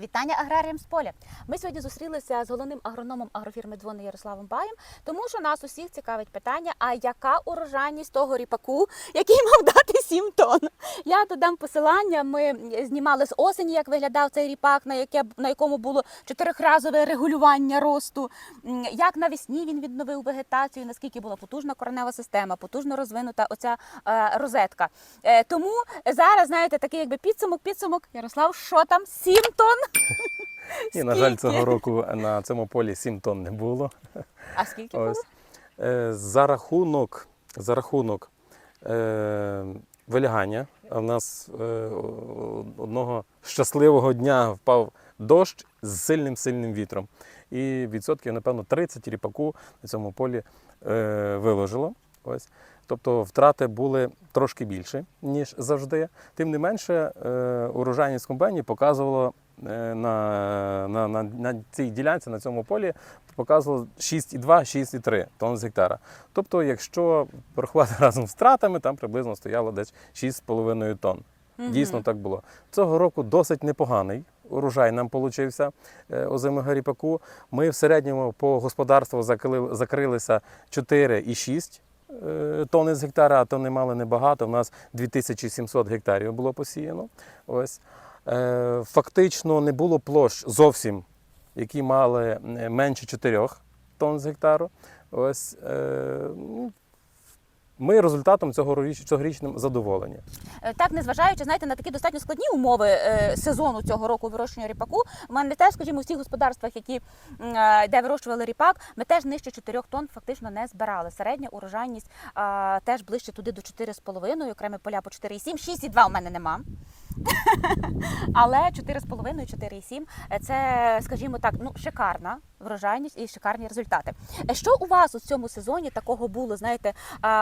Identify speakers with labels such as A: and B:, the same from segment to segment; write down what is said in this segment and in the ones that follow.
A: Вітання аграріям з поля. Ми сьогодні зустрілися з головним агрономом агрофірми Дзвони Ярославом Баєм, тому що нас усіх цікавить питання: а яка урожайність того ріпаку, який мав дати 7 тонн? Я додам посилання. Ми знімали з осені, як виглядав цей ріпак, на яке на якому було чотирихразове регулювання росту. Як навесні він відновив вегетацію, наскільки була потужна коренева система, потужно розвинута оця е, розетка. Е, тому зараз знаєте, такий якби підсумок, підсумок. Ярослав, що там? 7 тонн?
B: І, на жаль, цього року на цьому полі 7 тонн не було.
A: А скільки було?
B: Е, За рахунок, за рахунок е, вилягання, в нас е, одного щасливого дня впав дощ з сильним сильним вітром. І відсотків, напевно, 30 ріпаку на цьому полі е, виложило. Ось. Тобто втрати були трошки більші, ніж завжди. Тим не менше, е, урожайність комбайні показувала на, на, на, на цій ділянці, на цьому полі, показувало 6,2-6,3 тонн з гектара. Тобто, якщо порахувати разом з втратами, там приблизно стояло десь 6,5 тонн.
A: Мгм.
B: Дійсно так було. Цього року досить непоганий урожай нам получився е, озимого. Ми в середньому по господарству закрили, закрилися 4,6 е, тонни з гектара, а то не мали небагато. У нас 2700 гектарів було посіяно. Ось. Е, Фактично не було площ зовсім, які мали е, менше 4 тонн з гектару. Ось, е, ну, ми результатом цього цьогорічним задоволені.
A: Так, незважаючи знаєте, на такі достатньо складні умови сезону цього року вирощування ріпаку, в мене теж, скажімо, у всіх господарствах, які де вирощували ріпак, ми теж нижче 4 тонн фактично не збирали. Середня урожайність теж ближче туди до 4,5, окремі поля по 4,7, 6,2 у мене нема. Але 4,5, 4,7 – це, скажімо так, ну шикарна врожайність і шикарні результати. Е, Що у вас у цьому сезоні такого було, знаєте,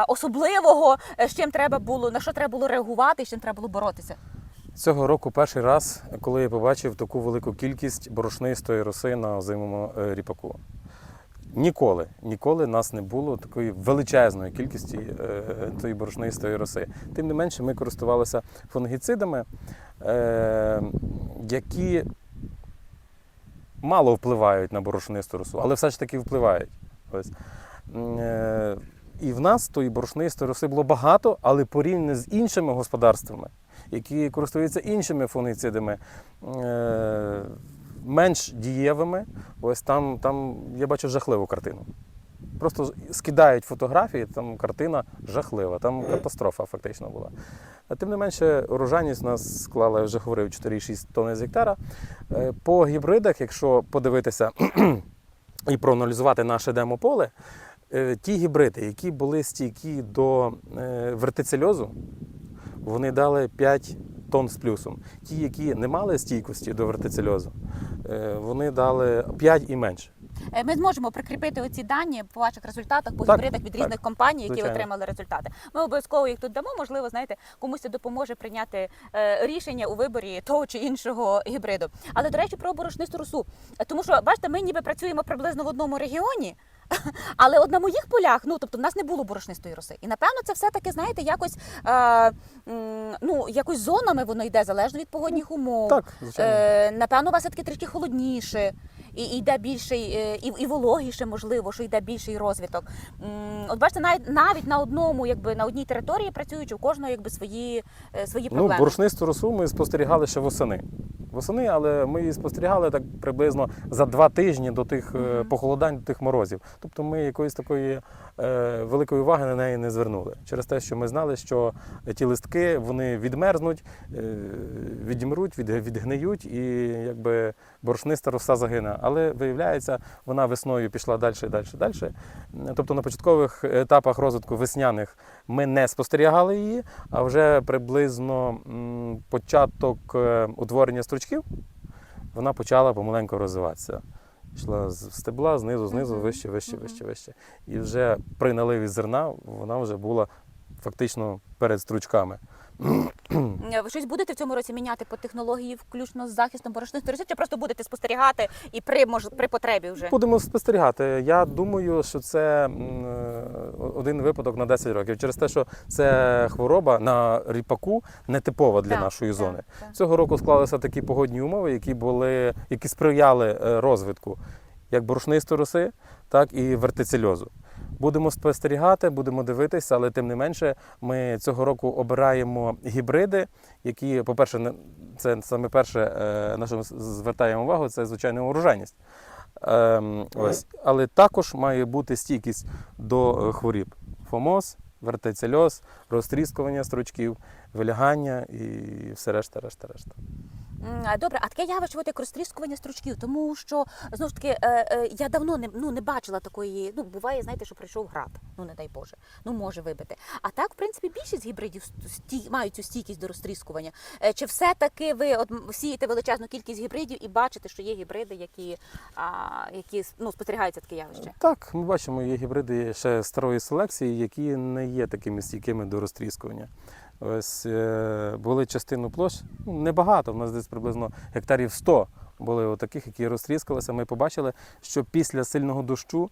A: особливого, е, з чим треба було, на що треба було реагувати, і з чим треба було боротися?
B: Цього року перший раз, коли я побачив таку велику кількість борошнистої роси на озимому е, ріпаку. Ніколи, ніколи нас не було такої величезної кількості е, тої борошнистої роси. Тим не менше, ми користувалися фунгіцидами, е, які мало впливають на борошнисту росу, але все ж таки впливають. Ось. Е, І в нас тої борошнистої роси було багато, але порівняно з іншими господарствами, які користуються іншими фунгіцидами, е, менш дієвими, ось там, там я бачу жахливу картину. Просто скидають фотографії, там картина жахлива, там катастрофа фактично була. А тим не менше, урожайність у нас склала, я вже говорив, 4,6 тонни з гектара. Е, По гібридах, якщо подивитися і проаналізувати наше демополе, е, ті гібриди, які були стійкі до е, вертицельозу, вони дали 5 тонн з плюсом. Ті, які не мали стійкості до вертицельозу, вони дали 5 і менше.
A: Е, Ми зможемо прикріпити оці дані по ваших результатах, по
B: Так,
A: гібридах від
B: так,
A: різних компаній, які
B: звичайно.
A: отримали результати. Ми обов'язково їх тут дамо. Можливо, знаєте, комусь це допоможе прийняти е, рішення у виборі того чи іншого гібриду. Але до речі, про борошнисту росу. Е, Тому що, бачите, ми ніби працюємо приблизно в одному регіоні. Але от на моїх полях, ну тобто, в нас не було борошнистої роси. І напевно, це все таки, знаєте, якось е, ну якось зонами воно йде залежно від погодних умов.
B: Так, звичайно.
A: Е, напевно, у вас все-таки трішки холодніше, і, і йде більший, е, і, і вологіше, можливо, що йде більший розвиток. От бачите, навіть навіть на одному, якби на одній території працюючи, у кожного якби свої, е, свої
B: Ну, борошнисту росу ми спостерігали ще восени. Восени, але ми її спостерігали так приблизно за два тижні до тих е, похолодань, до тих морозів. Тобто ми якоїсь такої е, великої уваги на неї не звернули. Через те, що ми знали, що ті листки вони відмерзнуть, е, відімруть, від, відгниють, і якби борошниста роса загине. Але виявляється, вона весною пішла далі, далі, далі. Тобто на початкових етапах розвитку весняних ми не спостерігали її, а вже приблизно початок утворення стручків вона почала помаленьку розвиватися. Йшла з стебла, знизу, знизу, вище, вище, вище, вище. І вже при наливі зерна вона вже була фактично перед стручками.
A: Е, Ви щось будете в цьому році міняти по технології, включно з захистом борошнистої роси, чи просто будете спостерігати і при мож при потребі вже?
B: Будемо спостерігати. Я думаю, що це е, один випадок на 10 років. Через те, що це хвороба на ріпаку нетипова для
A: Так,
B: нашої
A: так,
B: зони.
A: так.
B: Цього року склалися такі погодні умови, які були, які сприяли е, розвитку як борошнистої роси, так і вертицельозу. Будемо спостерігати, будемо дивитися, але тим не менше, ми цього року обираємо гібриди, які, по-перше, це саме перше, е, на що ми звертаємо увагу, це звичайно урожайність. Ем, ось. Але також має бути стійкість до е, хворіб: фомоз, вертицельоз, розтріскування стручків, вилягання і все решта, решта, решта.
A: Добре, а таке явище, от як розтріскування стручків, тому що знову ж таки е, е, я давно не ну не бачила такої. Ну буває, знаєте, що прийшов град, ну не дай Боже, ну може вибити. А так, в принципі, більшість гібридів ст- сті, мають цю стійкість до розтріскування. Е, Чи все таки ви от сієте величезну кількість гібридів і бачите, що є гібриди, які, а, які ну спостерігаються таке явище?
B: Так, ми бачимо, є гібриди ще старої селекції, які не є такими стійкими до розтріскування. Ось е, були частину площ, ну, небагато, в нас десь приблизно гектарів 100 були отаких, які розтріскалися. Ми побачили, що після сильного дощу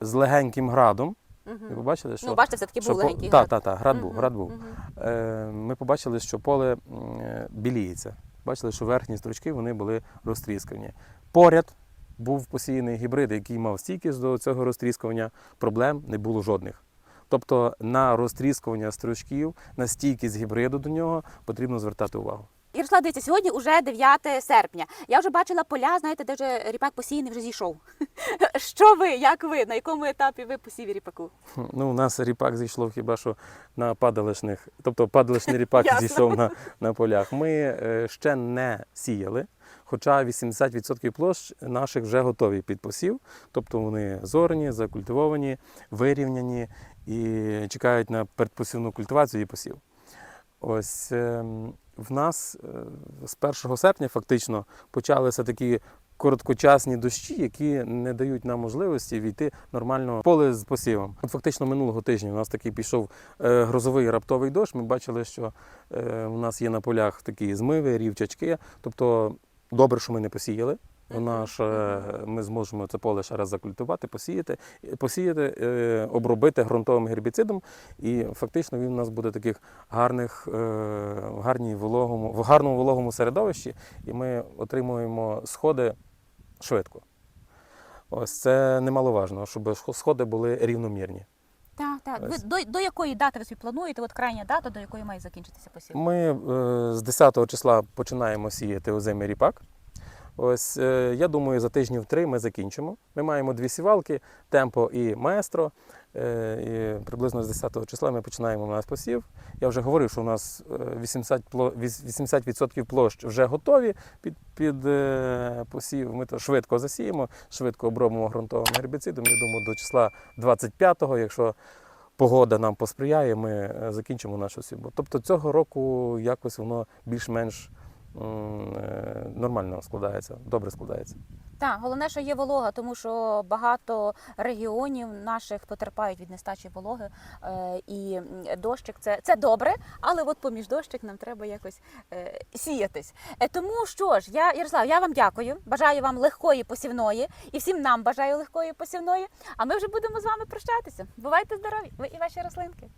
B: з легеньким градом,
A: Угу.
B: побачили, що
A: Ну, бачите, все таки
B: що
A: був легенький град.
B: та, та, град був, град був. Е, ми побачили, що поле е, біліється. Бачили, що верхні стручки вони були розтріскані. Поряд був посіяний гібрид, який мав стійкість до цього розтріскування. Проблем не було жодних. Тобто на розтріскування стручків, на стійкість гібриду до нього потрібно звертати увагу.
A: Ярослав, дивіться, сьогодні вже 9 серпня. Я вже бачила поля, знаєте, де вже ріпак посіяний вже зійшов. Що ви, як ви, на якому етапі ви посіві ріпаку?
B: Ну, у нас ріпак зійшло хіба що на падалишних, тобто падалишний ріпак зійшов на, на полях. Ми е, ще не сіяли, хоча 80% площ наших вже готові під посів, тобто вони зорені, закультивовані, вирівняні і чекають на передпосівну культивацію і посів. Ось ем, в нас е, з 1 серпня фактично почалися такі короткочасні дощі, які не дають нам можливості війти нормально в поле з посівом. От фактично минулого тижня у нас такий пішов е, грозовий раптовий дощ. Ми бачили, що е, у нас є на полях такі змиви, рівчачки. Тобто добре, що ми не посіяли. Вона ж е, ми зможемо це поле ще раз закультувати, посіяти, посіяти, е, обробити ґрунтовим гербіцидом, і фактично він у нас буде таких гарних, е, в гарній вологому, в гарному вологому середовищі, і ми отримуємо сходи швидко. Ось це немаловажно, щоб сходи були рівномірні.
A: Так, так. Ви до, до якої дати ви собі плануєте? От крайня дата, до якої має закінчитися посів?
B: Ми е, з 10 числа починаємо сіяти озимий ріпак. Ось е, я думаю, за тижнів три ми закінчимо. Ми маємо дві сівалки, темпо і маестро. Е, і приблизно з 10 числа ми починаємо у нас посів. Я вже говорив, що у нас е, 80%, пло- віс- 80% площ вже готові під, під е, посів. Ми то швидко засіємо, швидко обробимо ґрунтовим гербіцидом. Я думаю, до числа 25-го, якщо погода нам посприяє, ми е, закінчимо нашу сівбу. Тобто цього року якось воно більш-менш е, нормально складається, добре складається.
A: Так, головне, що є волога, тому що багато регіонів наших потерпають від нестачі вологи. Е, і дощик це, це добре, але от поміж дощик нам треба якось е, сіятись. Е, тому що ж, я, Ярослав, я вам дякую. Бажаю вам легкої посівної і всім нам бажаю легкої посівної. А ми вже будемо з вами прощатися. Бувайте здорові! Ви і ваші рослинки.